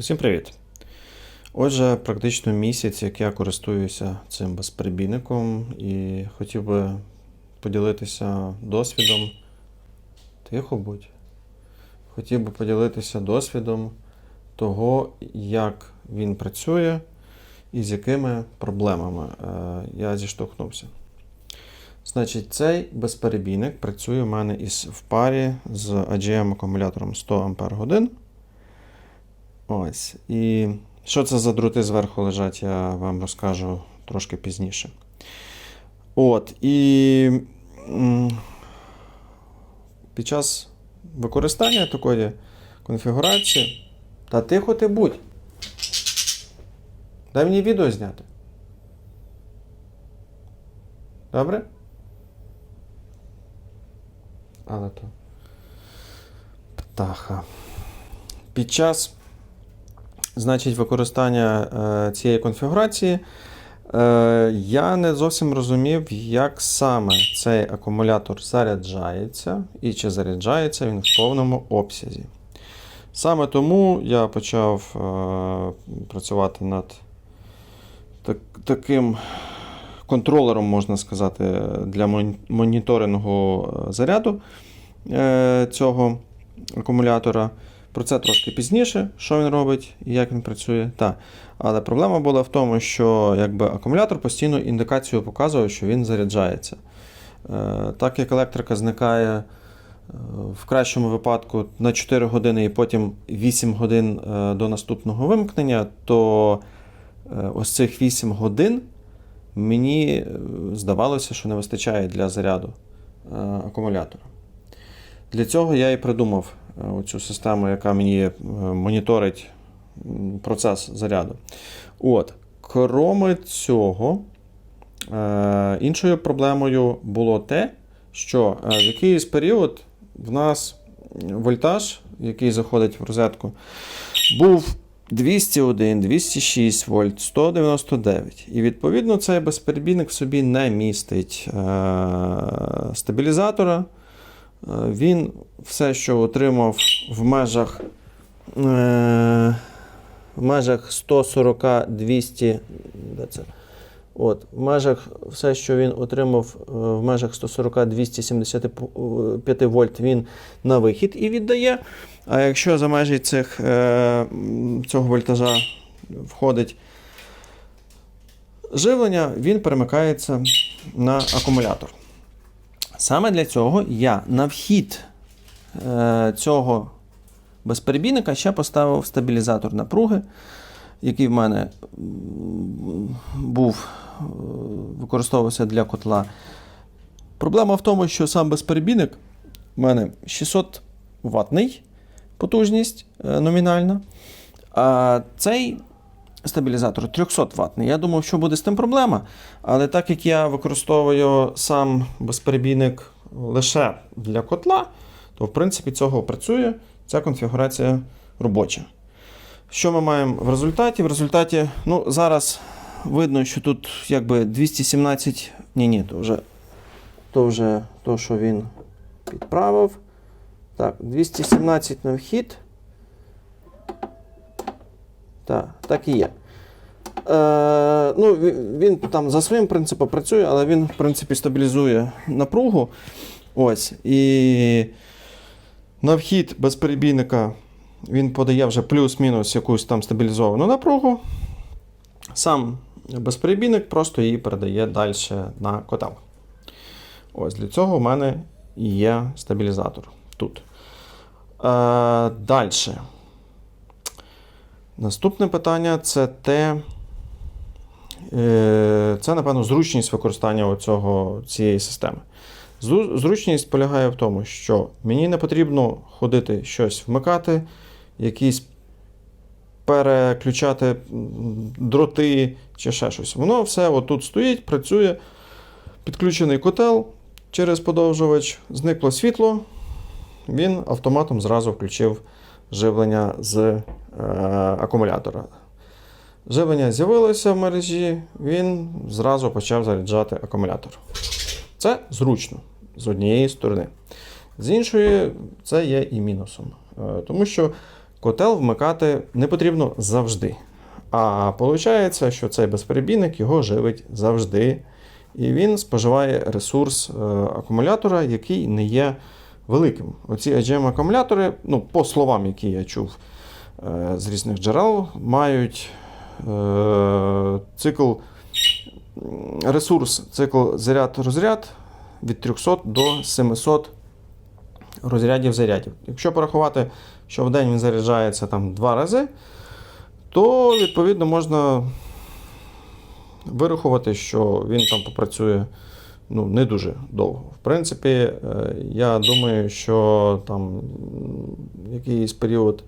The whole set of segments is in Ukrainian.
Усім привіт! Отже, практично місяць, як я користуюся цим безперебійником, і хотів би поділитися досвідом. Тихо будь. Хотів би поділитися досвідом того, як він працює і з якими проблемами е, я зіштовхнувся. Значить, цей безперебійник працює у мене із в парі з AGM акумулятором 100 Ах. Ось. І що це за дроти зверху лежать, я вам розкажу трошки пізніше. От. І під час використання такої конфігурації. Та тихо ти будь. Дай мені відео зняти. Добре? Але то. Птаха. Під час значить, використання е, цієї конфігурації, е, я не зовсім розумів, як саме цей акумулятор заряджається і чи заряджається він в повному обсязі. Саме тому я почав е, працювати над так, таким контролером, можна сказати, для моніторингу заряду цього акумулятора. Про це трошки пізніше, що він робить і як він працює. Та. Але проблема була в тому, що якби, акумулятор постійно індикацію показував, що він заряджається. Е, так як електрика зникає е, в кращому випадку на 4 години і потім 8 годин е, до наступного вимкнення, то ось цих 8 годин мені здавалося, що не вистачає для заряду акумулятора. Для цього я і придумав е, цю систему, яка мені е, моніторить процес заряду. От. Кроме цього, е, іншою проблемою було те, що е, в якийсь період в нас вольтаж, який заходить в розетку, був 201, 206 вольт, 199. І відповідно цей безперебійник в собі не містить е, стабілізатора. Е, Він все, що отримав в межах, е, в межах 140-200. Де це? От, в межах все, що він отримав е, в межах 140-275 вольт, він на вихід і віддає. А якщо за межі цих, е, цього вольтажа входить живлення, він перемикається на акумулятор. Саме для цього я на вхід е, цього безперебійника ще поставив стабілізатор напруги, який в мене був, е, використовувався для котла. Проблема в тому, що сам безперебійник в мене 600 ватний потужність е, номінальна, а цей стабілізатор 300 ватний. Я думав, що буде з тим проблема. Але так як я використовую сам безперебійник лише для котла, то в принципі цього працює. Ця конфігурація робоча. Що ми маємо в результаті? В результаті, ну, зараз видно, що тут якби 217. Ні, ні, то вже то, вже то що він підправив. Так, 217 на вхід. Так, так і є. Е, ну, він, там за своїм принципом працює, але він, в принципі, стабілізує напругу. Ось. І на вхід безперебійника він подає вже плюс-мінус якусь там стабілізовану напругу. Сам безперебійник просто її передає далі на котел. Ось для цього в мене є стабілізатор тут. Е, далі. Наступне питання це те. е, Це, напевно, зручність використання оцього, цієї системи. Зручність полягає в тому, що мені не потрібно ходити щось вмикати, якісь переключати дроти чи ще щось. Воно все отут стоїть, працює, підключений котел через подовжувач, зникло світло, він автоматом зразу включив живлення з акумулятора. Живлення з'явилося в мережі, він зразу почав заряджати акумулятор. Це зручно з однієї сторони. З іншої, це є і мінусом. Е, Тому що котел вмикати не потрібно завжди. А виходить, що цей безперебійник його живить завжди. І він споживає ресурс е, акумулятора, який не є великим. Оці AGM акумулятори, ну, по словам, які я чув е, з різних джерел, мають е, цикл ресурс, цикл заряд-розряд від 300 до 700 розрядів зарядів. Якщо порахувати, що в день він заряджається там два рази, то відповідно можна вирахувати, що він там попрацює ну, не дуже довго. В принципі, е, я думаю, що там якийсь період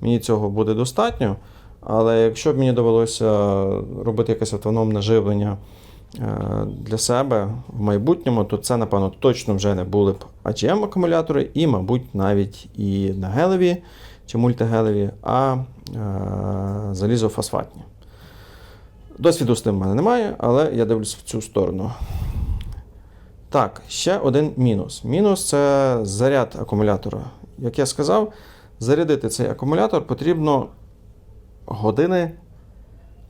мені цього буде достатньо. Але якщо б мені довелося робити якесь автономне живлення е, для себе в майбутньому, то це, напевно, точно вже не були б AGM акумулятори, і, мабуть, навіть і на гелеві чи мультигелеві, а е, залізофосфатні. Досвіду з тим в мене немає, але я дивлюсь в цю сторону. Так, ще один мінус. Мінус це заряд акумулятора. Як я сказав, зарядити цей акумулятор потрібно години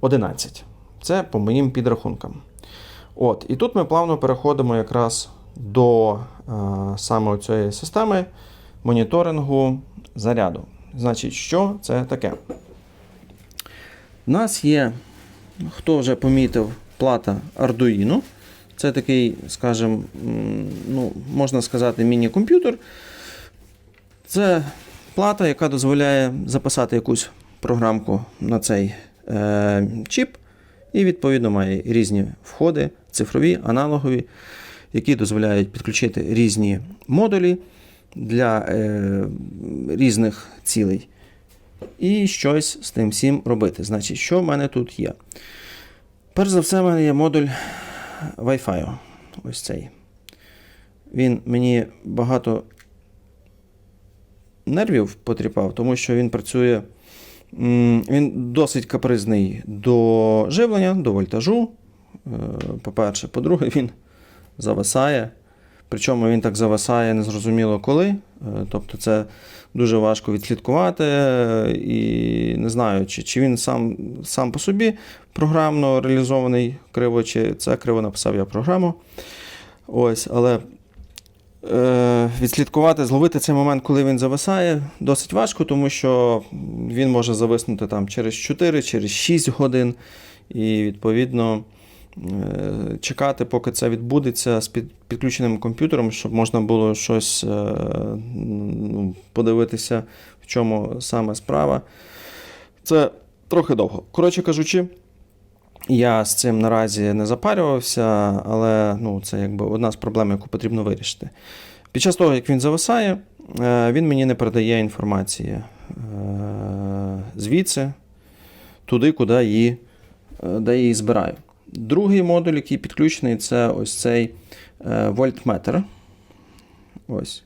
11. Це по моїм підрахункам. От, І тут ми плавно переходимо якраз до е, саме цієї системи моніторингу заряду. Значить, що це таке? У нас є, хто вже помітив, плата Arduino. Це такий, скажімо, ну, можна сказати, міні-комп'ютер. Це плата, яка дозволяє записати якусь програмку на цей е, чіп, і, відповідно, має різні входи, цифрові, аналогові, які дозволяють підключити різні модулі для е, різних цілей. І щось з тим всім робити. Значить, що в мене тут є? Перш за все, в мене є модуль Wi-Fi. Ось цей. Він мені багато нервів потріпав, тому що він працює. Він досить капризний до живлення, до вольтажу. Е, По-перше, по-друге, він зависає. Причому він так зависає незрозуміло коли. Е, Тобто це дуже важко відслідкувати. І не знаю, чи, чи він сам, сам по собі програмно реалізований криво, чи це криво написав я програму. Ось, але відслідкувати, зловити цей момент, коли він зависає, досить важко, тому що він може зависнути там через 4, через 6 годин. І відповідно е, чекати, поки це відбудеться з підключеним комп'ютером, щоб можна було щось е, ну, подивитися, в чому саме справа. Це трохи довго. Коротше кажучи, я з цим наразі не запарювався, але ну, це якби одна з проблем, яку потрібно вирішити. Під час того, як він зависає, е, він мені не передає інформації е, звідси, туди, куди її, е, де її збираю. Другий модуль, який підключений, це ось цей вольтметр. Ось.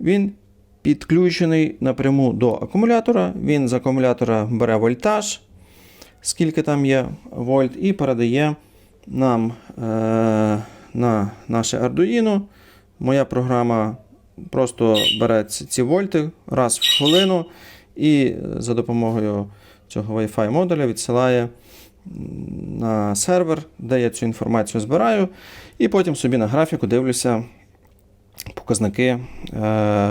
Він підключений напряму до акумулятора. Він з акумулятора бере вольтаж, скільки там є вольт, і передає нам е, на наше Arduino. Моя програма просто бере ці, вольти раз в хвилину і за допомогою цього Wi-Fi модуля відсилає на сервер, де я цю інформацію збираю, і потім собі на графіку дивлюся показники е,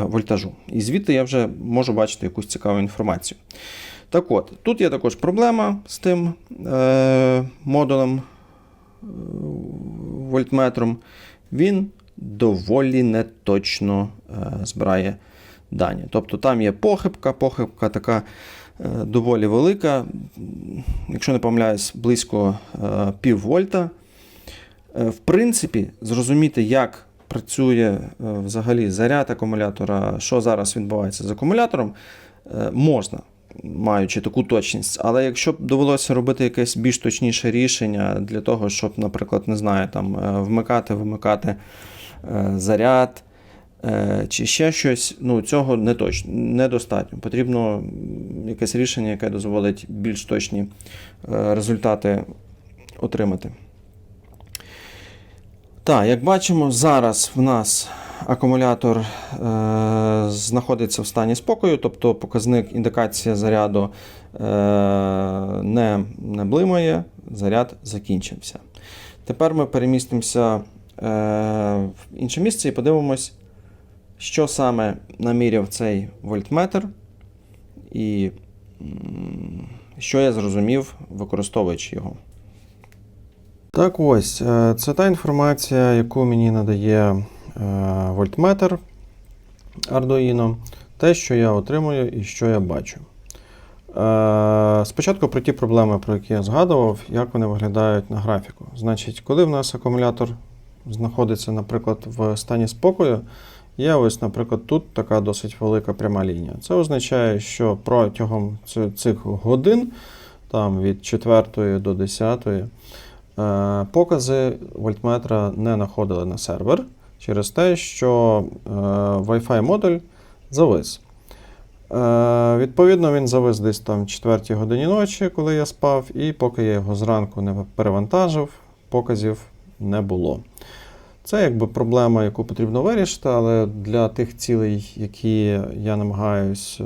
вольтажу. І звідти я вже можу бачити якусь цікаву інформацію. Так от, тут є також проблема з тим е, модулем е, вольтметром. Він доволі неточно е, збирає дані. Тобто там є похибка, похибка така е, доволі велика, якщо не помиляюсь, близько е, пів вольта. Е, В принципі, зрозуміти, як працює е, взагалі заряд акумулятора, що зараз відбувається з акумулятором, е, можна, маючи таку точність. Але якщо б довелося робити якесь більш точніше рішення для того, щоб, наприклад, не знаю, там е, вмикати, вимикати е, заряд. е, Чи ще щось, ну цього не точно, недостатньо. Потрібно якесь рішення, яке дозволить більш точні результати отримати. Так, як бачимо, зараз в нас акумулятор е, знаходиться в стані спокою, тобто показник індикація заряду е, не, не блимає, заряд закінчився. Тепер ми перемістимося е, в інше місце і подивимось, що саме наміряв цей вольтметр, і що я зрозумів, використовуючи його. Так ось, е, це та інформація, яку мені надає вольтметр Arduino, те, що я отримую і що я бачу. Е, Спочатку про ті проблеми, про які я згадував, як вони виглядають на графіку. Значить, коли в нас акумулятор знаходиться, наприклад, в стані спокою, є ось, наприклад, тут така досить велика пряма лінія. Це означає, що протягом цих годин, там від 4 до 10, е, покази вольтметра не находили на сервер через те, що е, Wi-Fi модуль завис. Е, Відповідно, він завис десь там в 4 годині ночі, коли я спав, і поки я його зранку не перевантажив, показів не було. Це якби проблема, яку потрібно вирішити, але для тих цілей, які я намагаюсь е,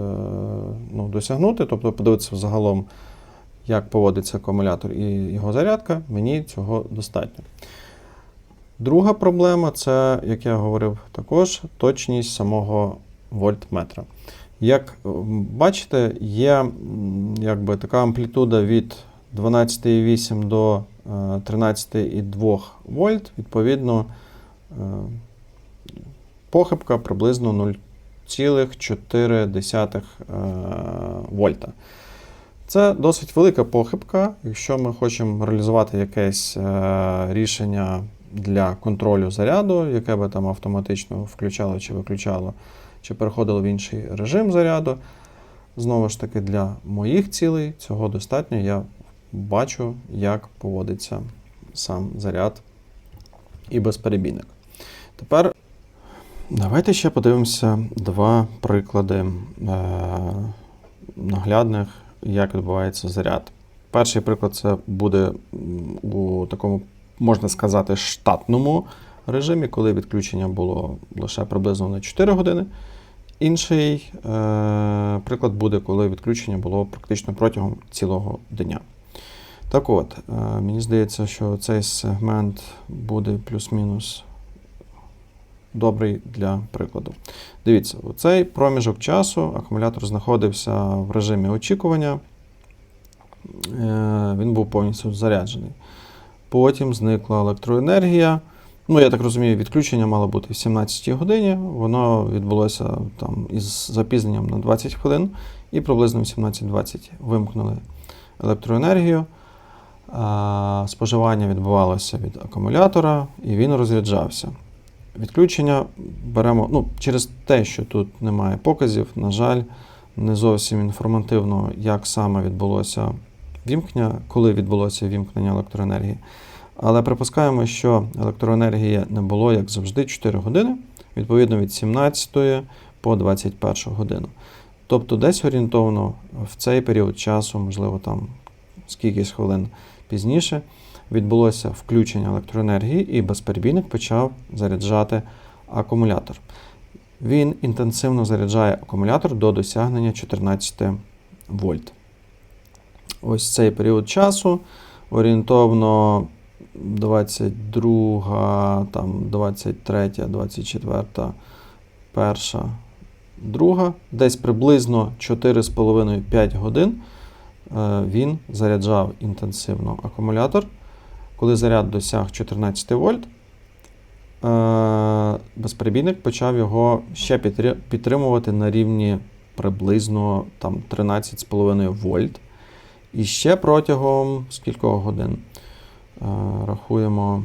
ну, досягнути, тобто подивитися взагалом, як поводиться акумулятор і його зарядка, мені цього достатньо. Друга проблема це, як я говорив, також точність самого вольтметра. Як бачите, є якби, така амплітуда від 12,8 до е, 13,2 вольт. Відповідно, е, похибка приблизно 0,4 е, вольта. Це досить велика похибка. Якщо ми хочемо реалізувати якесь е, рішення для контролю заряду, яке би там автоматично включало чи виключало, чи переходило в інший режим заряду. Знову ж таки, для моїх цілей цього достатньо. Я бачу, як поводиться сам заряд і безперебійник. Тепер давайте ще подивимося два приклади е, наглядних, як відбувається заряд. Перший приклад це буде у такому, можна сказати, штатному режимі, коли відключення було лише приблизно на 4 години. Інший е, приклад буде, коли відключення було практично протягом цілого дня. Так от, е, мені здається, що цей сегмент буде плюс-мінус добрий для прикладу. Дивіться, у цей проміжок часу акумулятор знаходився в режимі очікування. Е, Він був повністю заряджений. Потім зникла електроенергія. Ну, я так розумію, відключення мало бути в 17 годині. Воно відбулося там із запізненням на 20 хвилин, і приблизно в 17.20 вимкнули електроенергію. Споживання відбувалося від акумулятора, і він розряджався. Відключення беремо ну, через те, що тут немає показів, на жаль, не зовсім інформативно, як саме відбулося вімкнення, коли відбулося вімкнення електроенергії. Але припускаємо, що електроенергії не було, як завжди, 4 години, відповідно від 17 по 21 годину. Тобто десь орієнтовно в цей період часу, можливо, там скількись хвилин пізніше, відбулося включення електроенергії і безперебійник почав заряджати акумулятор. Він інтенсивно заряджає акумулятор до досягнення 14 вольт. Ось цей період часу орієнтовно 22, там 23, 24, перша, друга, десь приблизно 4,5-5 годин е, він заряджав інтенсивно акумулятор. Коли заряд досяг 14 вольт, е, безперебійник почав його ще підтримувати на рівні приблизно там, 13,5 вольт. І ще протягом скількох годин. Е, Рахуємо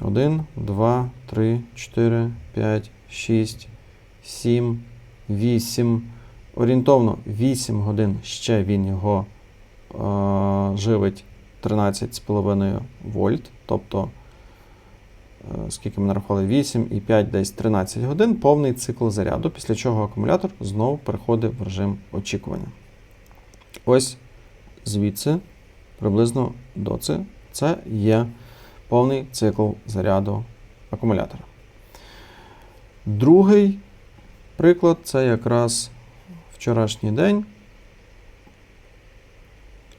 1, 2, 3, 4, 5, 6, 7, 8. Орієнтовно 8 годин ще він його е, живить 13,5 вольт. Тобто, е, скільки ми нарахували, 8 і 5, десь 13 годин, повний цикл заряду, після чого акумулятор знову переходить в режим очікування. Ось звідси, приблизно до це, це є повний цикл заряду акумулятора. Другий приклад це якраз вчорашній день.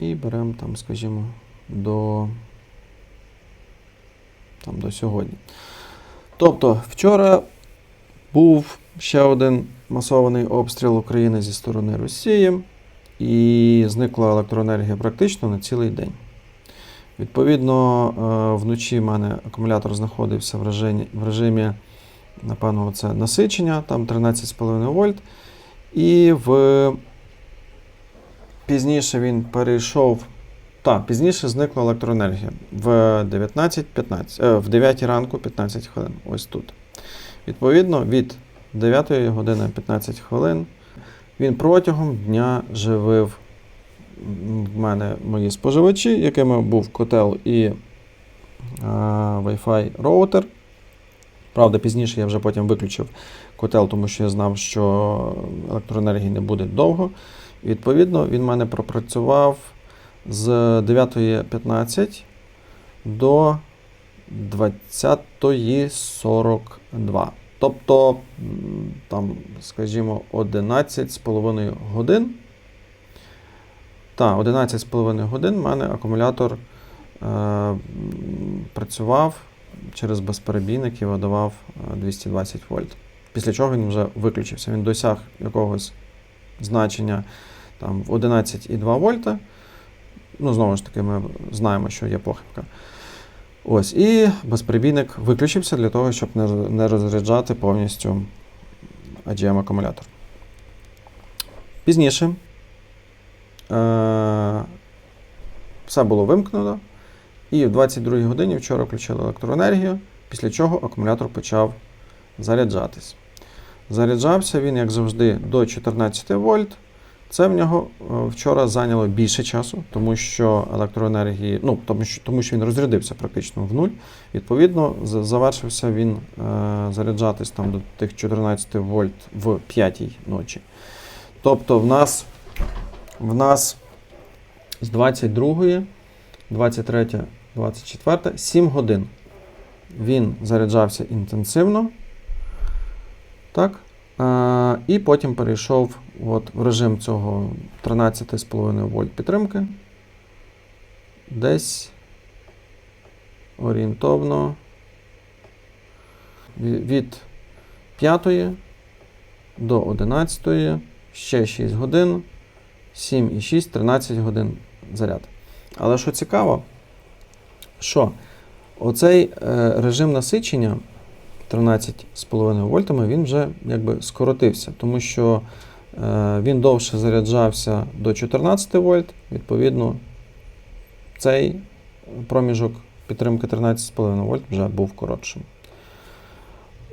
І беремо там, скажімо, до, там, до сьогодні. Тобто, вчора був ще один масований обстріл України зі сторони Росії, і зникла електроенергія практично на цілий день. Відповідно, е, вночі в мене акумулятор знаходився в режимі, в режимі напевно, це насичення, там 13,5 вольт. І в пізніше він перейшов. Так, пізніше зникла електроенергія в 19.15, е, в 9 ранку 15 хвилин. Ось тут. Відповідно, від 9 години 15 хвилин він протягом дня живив в мене мої споживачі, якими був котел і Wi-Fi роутер. Правда, пізніше я вже потім виключив котел, тому що я знав, що електроенергії не буде довго. Відповідно, він в мене пропрацював з 9.15 до 20.42. Тобто, там, скажімо, 11,5 годин. Так, 11,5 годин в мене акумулятор е, працював через безперебійник і видавав е, 220 вольт. Після чого він вже виключився. Він досяг якогось значення там, в 11,2 вольта. Ну, знову ж таки, ми знаємо, що є похибка. Ось, і безперебійник виключився для того, щоб не, не розряджати повністю AGM акумулятор. Пізніше е- все було вимкнено. І в 22 годині вчора включили електроенергію, після чого акумулятор почав заряджатись. Заряджався він, як завжди, до 14 вольт. Це в нього е, вчора зайняло більше часу, тому що електроенергії, ну, тому що, тому що він розрядився практично в нуль. Відповідно, завершився він е, заряджатись там до тих 14 вольт в 5 ночі. Тобто, в нас, в нас з 22, 23, 24, 7 годин він заряджався інтенсивно. Так? І потім перейшов от, в режим цього 13,5 вольт підтримки. Десь орієнтовно від 5 до 11, ще 6 годин, 7 і 6, 13 годин заряд. Але що цікаво, що оцей е, режим насичення 13,5 вольтами він вже якби скоротився, тому що е, він довше заряджався до 14 вольт, відповідно, цей проміжок підтримки 13,5 вольт вже був коротшим.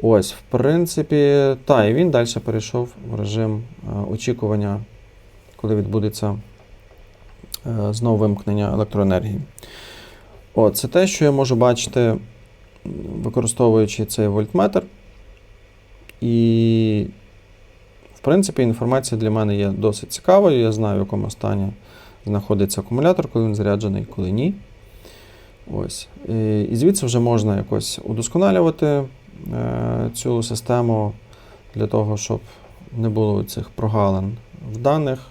Ось, в принципі, та, і він далі перейшов в режим е, очікування, коли відбудеться е, знову вимкнення електроенергії. О, це те, що я можу бачити, використовуючи цей вольтметр. І, в принципі, інформація для мене є досить цікавою. Я знаю, в якому стані знаходиться акумулятор, коли він заряджений, коли ні. Ось. І, звідси вже можна якось удосконалювати е, цю систему для того, щоб не було цих прогалин в даних.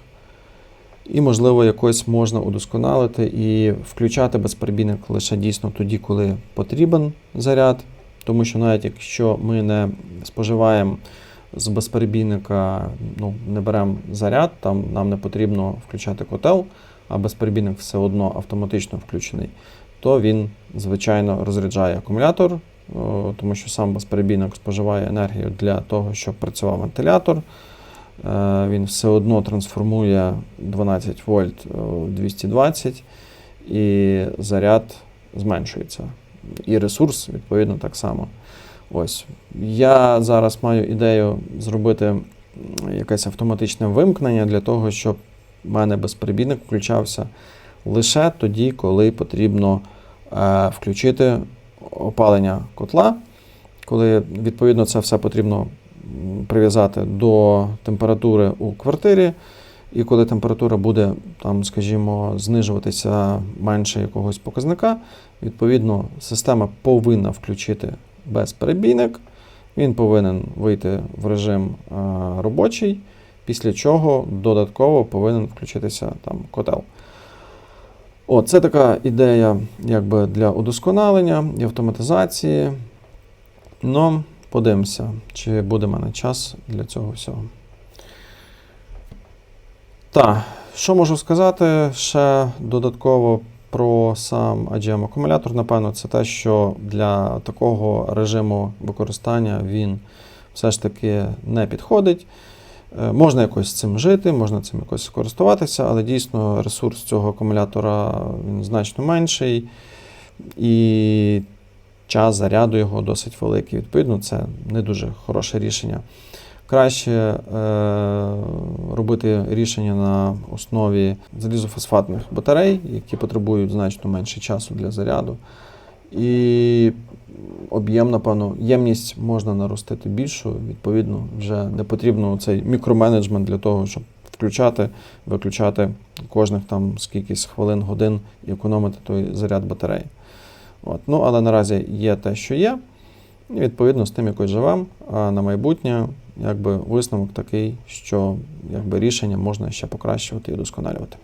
І, можливо, якось можна удосконалити і включати безперебійник лише дійсно тоді, коли потрібен заряд. Тому що навіть якщо ми не споживаємо з безперебійника, ну, не беремо заряд, там нам не потрібно включати котел, а безперебійник все одно автоматично включений, то він, звичайно, розряджає акумулятор, тому що сам безперебійник споживає енергію для того, щоб працював вентилятор. Е, Він все одно трансформує 12 вольт у 220 і заряд зменшується. І ресурс, відповідно, так само. Ось. Я зараз маю ідею зробити якесь автоматичне вимкнення для того, щоб в мене безперебійник включався лише тоді, коли потрібно е, включити опалення котла. Коли відповідно це все потрібно прив'язати до температури у квартирі. І коли температура буде, там, скажімо, знижуватися менше якогось показника, відповідно, система повинна включити безперебійник, Він повинен вийти в режим е, робочий, після чого додатково повинен включитися там котел. О, це така ідея якби, для удосконалення і автоматизації. Ну, подивимося, чи буде в мене час для цього всього. Так, що можу сказати ще додатково про сам AGM акумулятор? Напевно, це те, що для такого режиму використання він все ж таки не підходить. Е, Можна якось цим жити, можна цим якось користуватися, але дійсно ресурс цього акумулятора він значно менший, і час заряду його досить великий. Відповідно, це не дуже хороше рішення. Краще е, робити рішення на основі залізофосфатних батарей, які потребують значно менше часу для заряду. І об'єм, напевно, ємність можна наростити більшу. Відповідно, вже не потрібно цей мікроменеджмент для того, щоб включати, виключати кожних там скількись хвилин, годин і економити той заряд батареї. От. Ну, але наразі є те, що є. І відповідно з тим якось живемо. А на майбутнє, якби висновок такий, що якби рішення можна ще покращувати і удосконалювати.